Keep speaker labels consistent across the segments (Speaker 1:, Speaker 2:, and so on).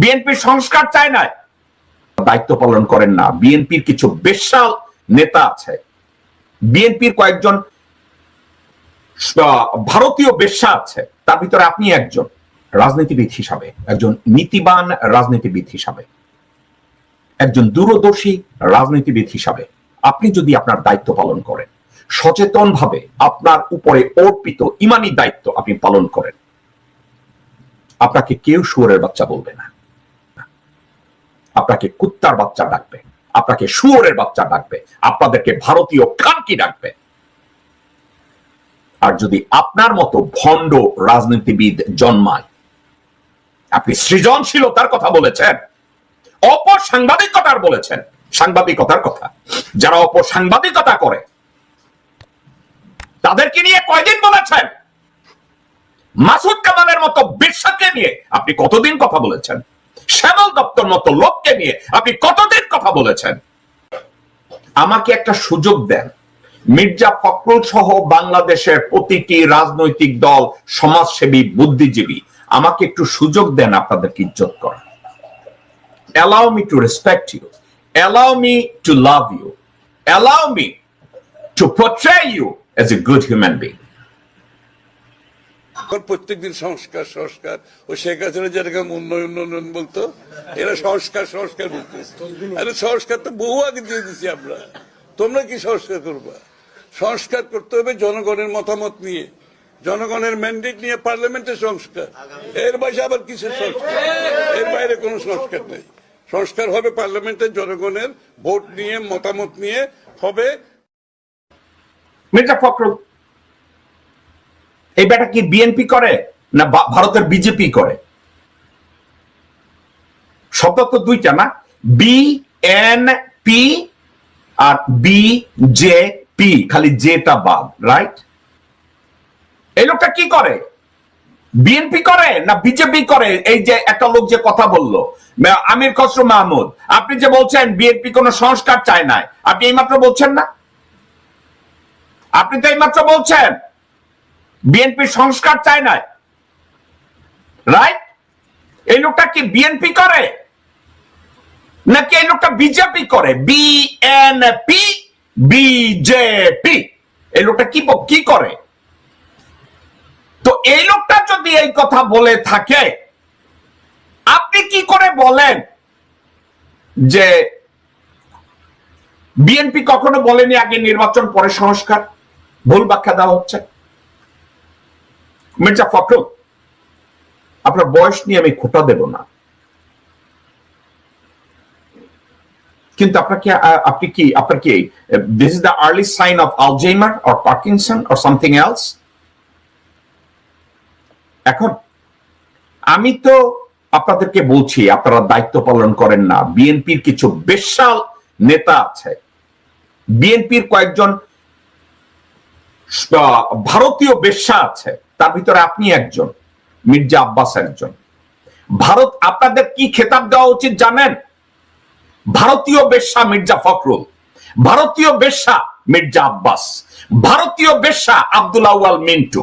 Speaker 1: বিএনপির সংস্কার চায় না দায়িত্ব পালন করেন না। বিএনপির কিছু বেশাল নেতা আছে। বিএনপির কয়েকজন ভারতীয় বেশ্যা আছে। তার ভিতরে আপনি একজন রাজনীতিবিদ হিসাবে, একজন নীতিবান রাজনীতিবিদ হিসাবে, একজন দূরদর্শী রাজনীতিবিদ হিসাবে আপনি যদি আপনার দায়িত্ব পালন করেন সচেতন ভাবে আপনার উপরে অর্পিত ইমানি দায়িত্ব আপনি পালন করেন, আপনাকে কেউ শুয়োরের বাচ্চা বলবে না। আপনাকে কুত্তার বাচ্চা ডাকবে, আপনাকে শুয়োরের বাচ্চা ডাকবে, আপনাদেরকে ভারতীয় খানকি ডাকবে। আর যদি আপনার মতো ভণ্ড রাজনীতিবিদ জন্মায়, আপনি সৃজনশীলতার কথা বলেছেন, অপসাংবাদিকতার বলেছেন, সাংবাদিকতার কথা, যারা অপসাংবাদিকতা করে, তাদেরকে নিয়ে কয়দিন বলেছেন? মাসুদ কামালের মতো বিশ্বাসকে নিয়ে আপনি কতদিন কথা বলেছেন? শ্যামল দপ্তর মতো লোককে নিয়ে আপনি কতদিন কথা বলেছেন? আমাকে একটা সুযোগ দেন। মির্জা ফখরুল সহ বাংলাদেশের প্রতিটি রাজনৈতিক দল, সমাজসেবী, বুদ্ধিজীবী, আমাকে একটু সুযোগ দেন আপনাদেরকে ইজ্জত করার। Allow me to respect you. Allow me to love you. Allow me to portray you as a good being.
Speaker 2: এখন প্রত্যেকদিন সংস্কার সংস্কার। ও শেখ হাসিনা যেটাকে উন্নয়ন উন্নয়ন বলতো, এরা সংস্কার সংস্কার বলতো আরে সংস্কার তো বহু আগে দিয়ে দিচ্ছি আমরা। তোমরা কি সংস্কার করবা? সংস্কার করতে হবে জনগণের মতামত নিয়ে। জনগণের ম্যান্ডেট নিয়ে পার্লামেন্টের সংস্কার। এর বাইরে আবার কিসের সংস্কার? এর বাইরে কোনো সংস্কার নেই। সংস্কার হবে পার্লামেন্টের জনগণের ভোট নিয়ে, মতামত নিয়ে, হবে
Speaker 1: মির্জা ফখরুল এই বেটা কি বিএনপি করে না ভারতের বিজেপি করে? শব্দ তো দুইটা না? বি এন পি আর বি জে পি খালি জেটা বাদ রাইট এই লোকটা কি করে? বিএনপি করে না বিজেপি করে? এই যে একটা লোক যে কথা বলল আমির খসরু মাহমুদ, আপনি যে বলছেন বিএনপি কোনো সংস্কার চায় না আপনি এইমাত্র বলছেন না? আপনি তো এইমাত্র বলছেন বিএনপি সংস্কার চায় না রাইট এই লোকটা কি বিএনপি করে? নাকি এই লোকটা বিজেপি করে? বিএনপি বিজেপি এই লোকটা কি কি করে? তো এই লোকটা যদি এই কথা বলে থাকে, আপনি কি করে বলেন যে বিএনপি কখনো বলেনি আগে নির্বাচন পরে সংস্কার? ভুল ব্যাখ্যা দেওয়া হচ্ছে। মির্জা ফখরুল, আপনার বয়স নিয়ে আমি খোটা দেব না। কিন্তু আপনাকে আপনি কি, আপনার কি this is the early sign of Alzheimer or Parkinson or something else এখন, আমি তো আপনাদেরকে বলছি, আপনারা দায়িত্ব পালন করেন না। বিএনপির কিছু বেশাল নেতা আছে। বিএনপির কয়েকজন ভারতীয় বেশ্যা আছে। তার ভিতরে আপনি একজন, মির্জা আব্বাস একজন। ভারত, আপনাদের কি খেতাব দেওয়া উচিত জানেন? ভারতীয় বেশ্যা মির্জা ফখরুল, ভারতীয় বেশ্যা মির্জা আব্বাস, ভারতীয় বেশ্যা আব্দুল আউয়াল মিন্টু,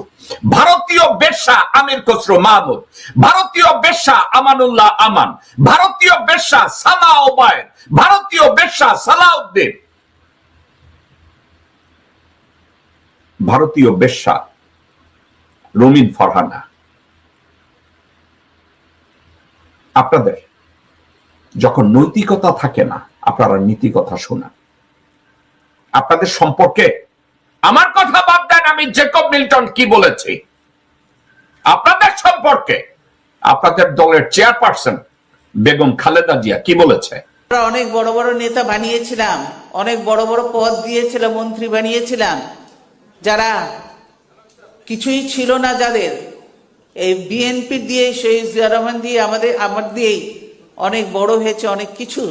Speaker 1: ভারতীয় বেশ্যা আমির খসরু মাহমুদ, ভারতীয় বেশ্যা আমানুল্লাহ আমান, ভারতীয় বেশ্যা সানা ওবায়দ, ভারতীয় বেশ্যা সালাউদ্দিন। ভারতীয় বেশ্যা রমিন ফরহানা। আপনাদের যখন নৈতিকতা থাকে না, আপনারা নীতি কথা শোনান। আপনাদের সম্পর্কে আমার কথা বাদ দেন আমি জেকব মিল্টন কি বলেছি? আপনাদের সম্পর্কে আপনাদের দলের চেয়ারপারসন বেগম খালেদা জিয়া কি বলেছে?
Speaker 3: আমরা অনেক বড় বড় নেতা বানিয়েছিলাম, অনেক বড় বড় পদ দিয়েছিলাম মন্ত্রী বানিয়েছিলাম। যারা কিছুই ছিল না যাদের। এই বিএনপি দিয়ে শহীদ জিয়া রহমান দিয়ে, আমাদের, আমার দিয়েই অনেক বড় হয়েছে অনেক কিছু।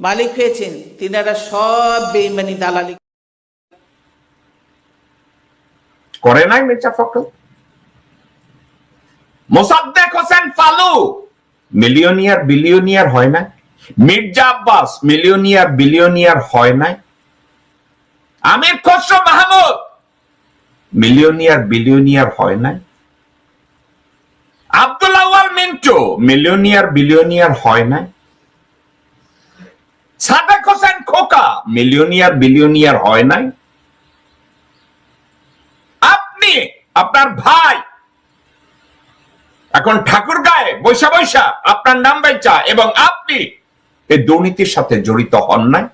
Speaker 3: মালিক হয়েছেন, তিনারা সব বেইমানি দালালি।
Speaker 1: করে নাই মির্জা ফখরুল? মোসাদ্দেক হোসেন ফালু, মিলিয়নিয়ার, বিলিয়নিয়ার হয় না মির্জা আব্বাস, মিলিয়নিয়ার, বিলিয়নিয়ার হয় নাই? আমির খসরু মাহমুদ মিলিয়নিয়ার বিলিয়নিয়ার হয় নাই? আব্দুল আউয়াল মিন্টু মিলিয়নিয়ার বিলিয়নিয়ার হয় না সাদেক হোসেন খোকা মিলিয়নিয়ার বিলিয়নিয়ার হয় নাই? আপনি, আপনার ভাই, এখন ঠাকুর গায়ে বৈশা বৈশা, আপনার নাম বেচা, এবং আপনি এই দুর্নীতির সাথে জড়িত হন নাই?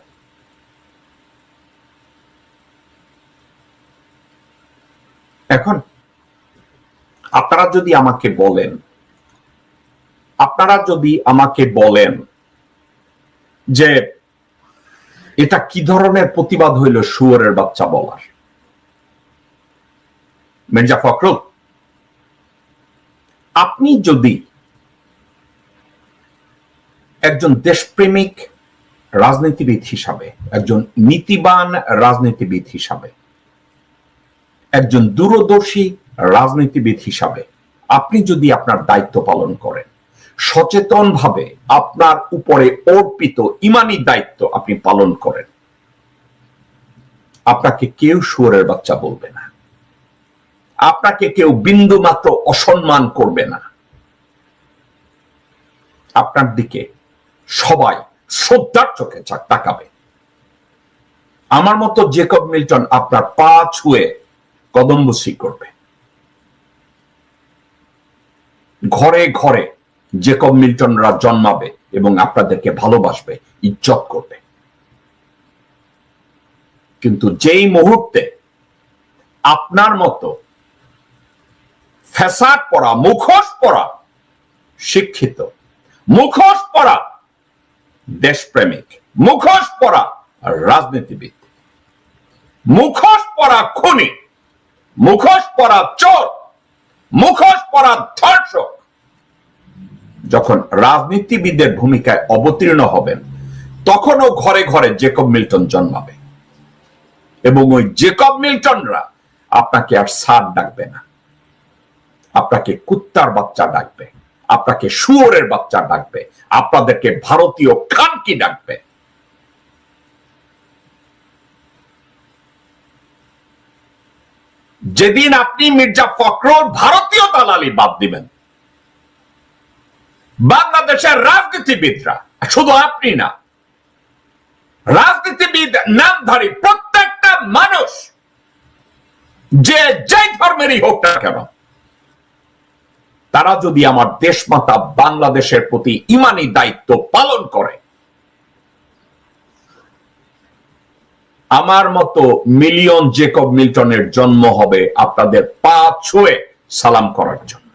Speaker 1: এখন, আপনারা যদি আমাকে বলেন, আপনারা যদি আমাকে বলেন যে এটা কি ধরনের প্রতিবাদ হইল শুয়োরের বাচ্চা বলার? মির্জা ফখরুল, আপনি যদি একজন দেশপ্রেমিক রাজনীতিবিদ হিসাবে, একজন নীতিবান রাজনীতিবিদ হিসাবে একজন দূরদর্শী রাজনীতিবিদ হিসাবে আপনি যদি আপনার দায়িত্ব পালন করেন, সচেতনভাবে আপনার উপরে অর্পিত ইমানি দায়িত্ব আপনি পালন করেন, আপনাকে কেউ শুয়োরের বাচ্চা বলবে না। আপনাকে কেউ বিন্দু মাত্র অসম্মান করবে না। আপনার দিকে সবাই শ্রদ্ধার চোখে তাকাবে। আমার মতো জেকব মিল্টন আপনার পা ছুঁয়ে কদম্বসি করবে। ঘরে ঘরে জেকব মিল্টনরা জন্মাবে এবং আপনাদেরকে ভালোবাসবে, ইজ্জত করবে। কিন্তু যেই মুহূর্তে আপনার মতো ফ্যাসাদ পড়া মুখোশ পড়া শিক্ষিত, মুখোশ পড়া দেশপ্রেমিক, মুখোশ পড়া রাজনীতিবিদ, মুখোশ পড়া খুনি মুখোশ পড়া চোর, মুখোশ পড়া ধর্ষক। যখন রাজনীতিবিদের ভূমিকায় অবতীর্ণ হবেন, তখনও ঘরে ঘরে জেকব মিল্টন জন্মাবে। এবং ওই জেকব মিল্টনরা আপনাকে আর সার ডাকবে না। আপনাকে কুত্তার বাচ্চা ডাকবে, আপনাকে শুয়োরের বাচ্চা ডাকবে, আপনাদেরকে ভারতীয় খানকি ডাকবে। যেদিন আপনি মির্জা ফখরুল ভারতীয় দালালি বাদ দিবেন। বাংলাদেশের রাজনীতিবিদরা, শুধু আপনি না, রাজনীতিবিদ, নামধারী প্রত্যেকটা মানুষ, যে যেই ধর্মেরই হোক না কেন, তারা যদি আমার দেশমাতা বাংলাদেশের প্রতি ইমানি দায়িত্ব পালন করে আমার মতো মিলিয়ন জেকব মিল্টনের জন্ম হবে আপনাদের পা ছুঁয়ে সালাম করার জন্য।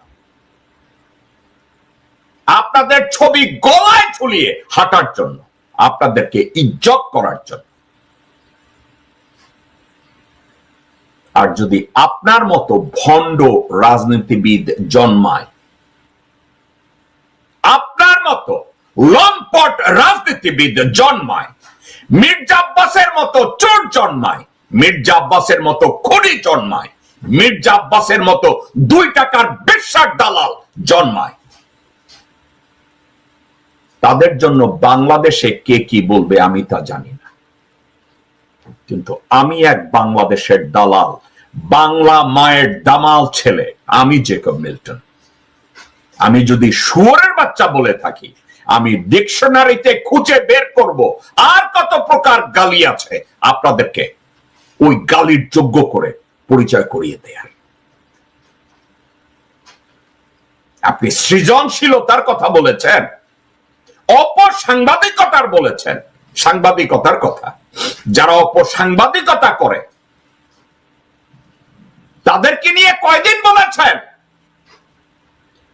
Speaker 1: আপনাদের ছবি গলায় ঝুলিয়ে হাঁটার জন্য, আপনাদেরকে ইজ্জত করার জন্য। আর যদি আপনার মতো ভণ্ড রাজনীতিবিদ জন্মায়, আপনার মতো লম্পট রাজনীতিবিদ জন্মায় মির্জা আব্বাসের মতো চোর জন্মায়, মির্জা আব্বাসের মতো খুনি জন্মায়, মির্জা আব্বাসের মতো দুই টাকার বেশ্যার দালাল জন্মায়। তাদের জন্য বাংলাদেশে কে কি বলবে আমি তা জানি না। কিন্তু আমি এক বাংলাদেশের দালাল, বাংলা মায়ের দামাল ছেলে, আমি জেকব মিল্টন। আমি যদি শুয়োরের বাচ্চা বলে থাকি আমি ডিকশনারিতে খুঁজে বের করব। আর কত প্রকার গালি আছে আপনাদেরকে ওই গালির যোগ্য করে পরিচয় করিয়ে দেয়ার আপনি সৃজনশীলতার কথা বলেছেন, অপসাংবাদিকতার বলেছেন। সাংবাদিকতার কথা। যারা অপসাংবাদিকতা করে, তাদেরকে নিয়ে কয়দিন বলেছেন?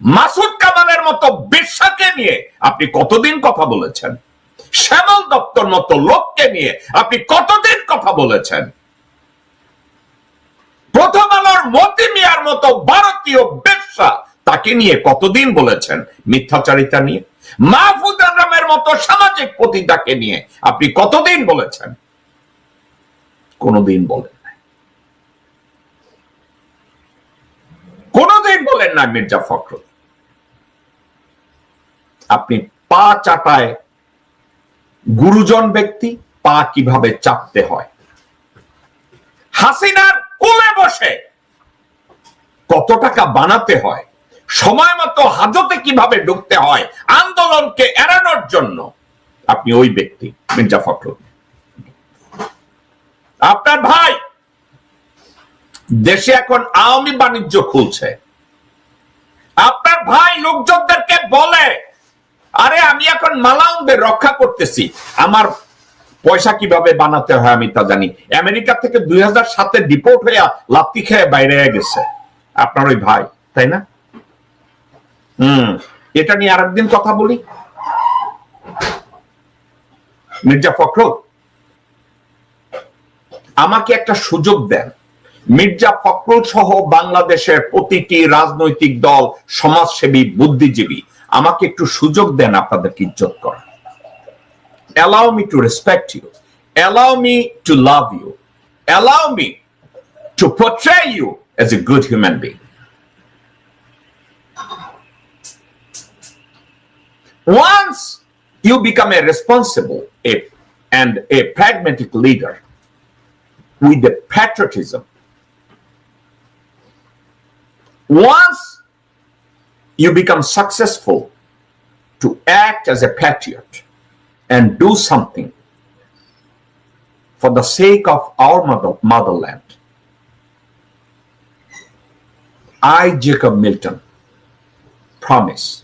Speaker 1: মাসুদ কামালের মতো বিশ্বাকে নিয়ে আপনি কতদিন কথা বলেছেন? শ্যামল দপ্তর মতো লোককে নিয়ে আপনি কতদিন কথা বলেছেন? প্রথম আলোর মতি মিয়ার মতো ভারতীয় ব্যবসা তাকে নিয়ে কতদিন বলেছেন? মিথ্যাচারিতা নিয়ে? মাহফুজ আলমের মতো সামাজিক পতিতাকে নিয়ে আপনি কতদিন বলেছেন? কোনদিন বলেন কোনদিন বলেন না মির্জা ফখরুল। আপনি পা চাটায় গুরুজন ব্যক্তি, পা কীভাবে চাপতে হয়? হাসিনার কোলে বসে কত টাকা বানাতে হয়? সময় মতো হাজতে কীভাবে ঢুকতে হয়? আন্দোলনকে এড়ানোর জন্য আপনি ওই ব্যক্তি, মির্জা ফখরুল। আপনার ভাই দেশে এখন আওয়ামী বাণিজ্য খুলছে। আপনার ভাই লোকজনদেরকে বলে আরে আমি এখন মালাউনদের রক্ষা করতেছি। আমার পয়সা কীভাবে বানাতে হয় আমি তা জানি। আমেরিকা থেকে দুই হাজার সাতে ডিপোর্ট হয়ে লাত্তি খেয়ে বাইরে গেছে। আপনার ওই ভাই, তাই না? হুম, এটা নিয়ে আরেকদিন কথা বলি। মির্জা ফখরুল, আমাকে একটা সুযোগ দেন। মির্জা ফখরুল সহ বাংলাদেশের প্রতিটি রাজনৈতিক দল, সমাজসেবী, বুদ্ধিজীবী আমাকে একটু সুযোগ দেন আপনাদেরকে ইজ্জত করার allow me to respect you allow me to love you allow me to portray you as a good human being once you become a responsible a, and a pragmatic leader with the patriotism once you become successful to act as a patriot and do something for the sake of our mother, motherland. I, Jacob Milton, promise